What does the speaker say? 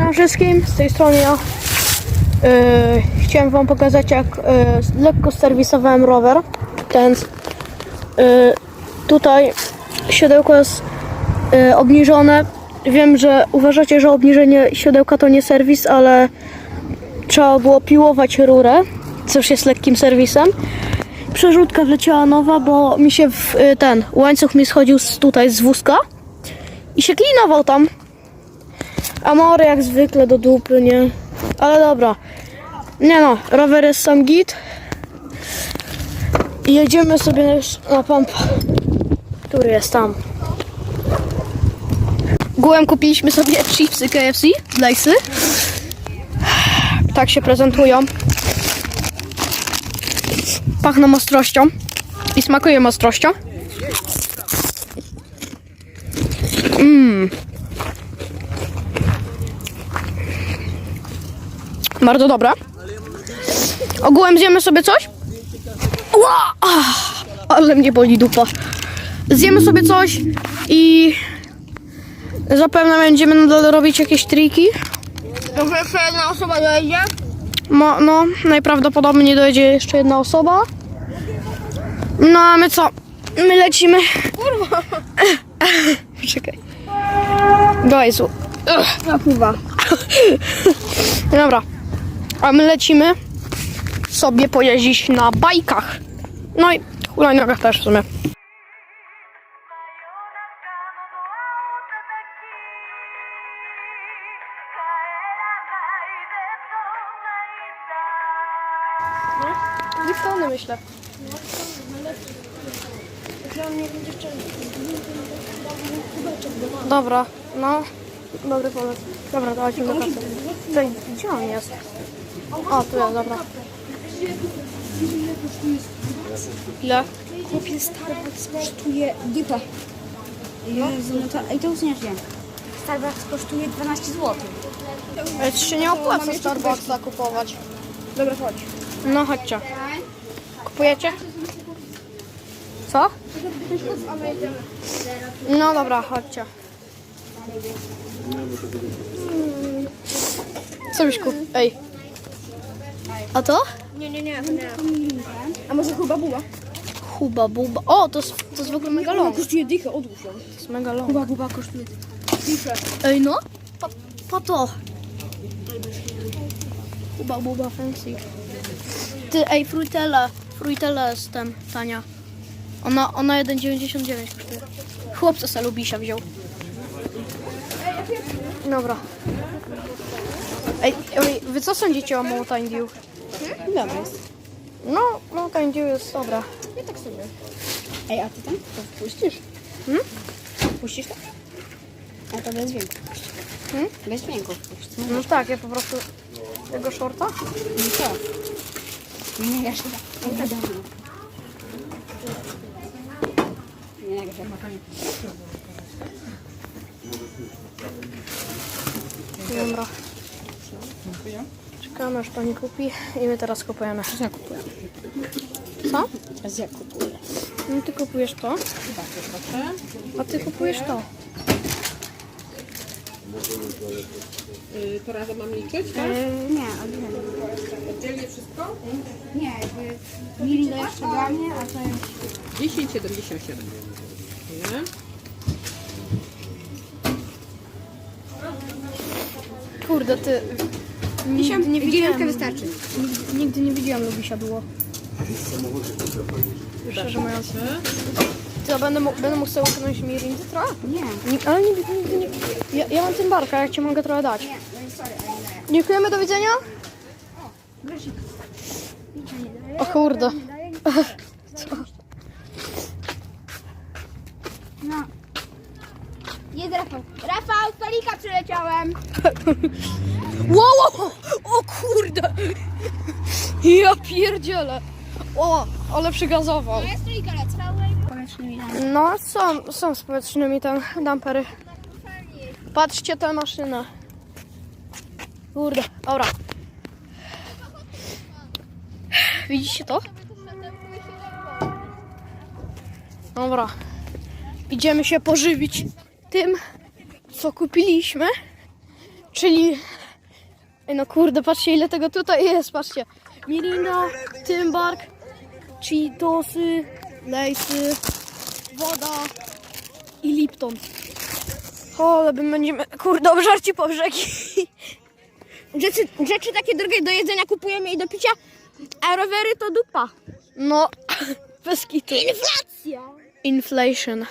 Witam wszystkim, z tej strony ja. Yy, chciałem wam pokazać jak yy, lekko serwisowałem rower. Ten yy, tutaj siodełko jest yy, obniżone. Wiem, że uważacie, że obniżenie siodełka to nie serwis, ale trzeba było piłować rurę, co już jest lekkim serwisem. Przerzutka wleciała nowa, bo mi się w, yy, ten łańcuch mi schodził z, tutaj z wózka i się klinował tam. Amory jak zwykle do dupy, nie? Ale dobra. Nie no, rower jest sam git. I jedziemy sobie już na pump, który jest tam. Gółem kupiliśmy sobie chipsy KFC, Lace'y. Tak się prezentują. Pachną ostrością i smakują ostrością. Bardzo dobra. Ogółem zjemy sobie coś? Ła! Ach, Ale mnie boli dupa. Zjemy sobie coś i zapewne będziemy nadal robić jakieś triki. Może jeszcze jedna osoba dojdzie? Mo, no, najprawdopodobniej dojedzie jeszcze jedna osoba. No a my co? My lecimy. Kurwa. Czekaj. Do Jezu. Kurwa. Dobra. A my lecimy sobie pojeździć na bajkach. No i hulajnogach też w sumie. No, Liptony myślę. Dobra, no. Dobry pomysł. Dobra, to chodźmy do kasy. Tutaj, gdzie on jest? O, tu jest, dobra. Ile? Chłopie, Starbucks kosztuje dypę. Jezu, no to, ej, to śmiesznie. Starbucks kosztuje 12 zł. Ale ci się nie opłaca Starbucksa kupować. Dobra, chodź. No chodźcie. Kupujecie? Co? No dobra, chodźcie. Co byś kup... Ej. A to? Nie, nie, nie, to nie. A może chyba buła? Huba buba. O, to jest, to jest w ogóle mega long. kosztuje dychę, odłóż ją. To jest mega long. Buba, buba kosztuje dychę. Ej no. Po, po to. Huba buba fancy. Ty, ej, fruitella. Fruitella jest tam tania. Ona, ona 1,99 kosztuje. Chłopca se lubisia wziął. Dobra. Ej, ej, wy co sądzicie o Mountain Dew? Dobra jest. No, Mountain Dew jest dobra. Ja tak sobie. Ej, a ty tam? To puścisz? Hmm? Puścisz to? A to bez dźwięku. Hmm? Bez dźwięku puść. No tak, ja po prostu tego shorta. No co? Nie, nie, jeszcze tak. Nie, dobra. Nie, nie, jeszcze tak. Dobra. Czekamy aż pani kupi i my teraz kupujemy. Ja kupuję. Co? Ja kupuję. No ty kupujesz to, a ty kupujesz to. Y, To razem mam liczyć, tak? Yy, nie, oddzielnie. Oddzielnie wszystko? Nie, jakby to jeszcze dla mnie, a to jest... 10,77. Nie? Kurde, ty... Nigdy nie widziałem, wystarczy. nigdy, nigdy nie widziałem Lubisia było. Szczerze mówiąc. To będę mógł, będę mógł sobie uknąć Mirindy trochę? Nie. Nie, ale nigdy, nigdy nie... Ja, ja mam tym barka, jak ci mogę trochę dać. Nie, no sorry, ale nie. Dziękujemy, do widzenia. Grosik. Nic nie daje. O kurde. Daje, No. Jest Rafał. Rafał, stolika przyleciałem. Wow, wow, o kurde. Ja pierdzielę. O, ale przygazował. Jest stolika. Powietrznymi No, są, są z powietrznymi tam dampery. Patrzcie tę maszynę. Kurde, dobra. Widzicie to? Dobra. Idziemy się pożywić tym, co kupiliśmy. czyli... No kurde, patrzcie ile tego tutaj jest, patrzcie. Mirinda, Tymbark, Cheetosy, Lejsy, woda i Lipton. O, ale my będziemy, kurde, obżarci po brzegi. Rzeczy, rzeczy takie drogie do jedzenia kupujemy i do picia, a rowery to dupa. No, bez kitu. Inflacja! Inflation.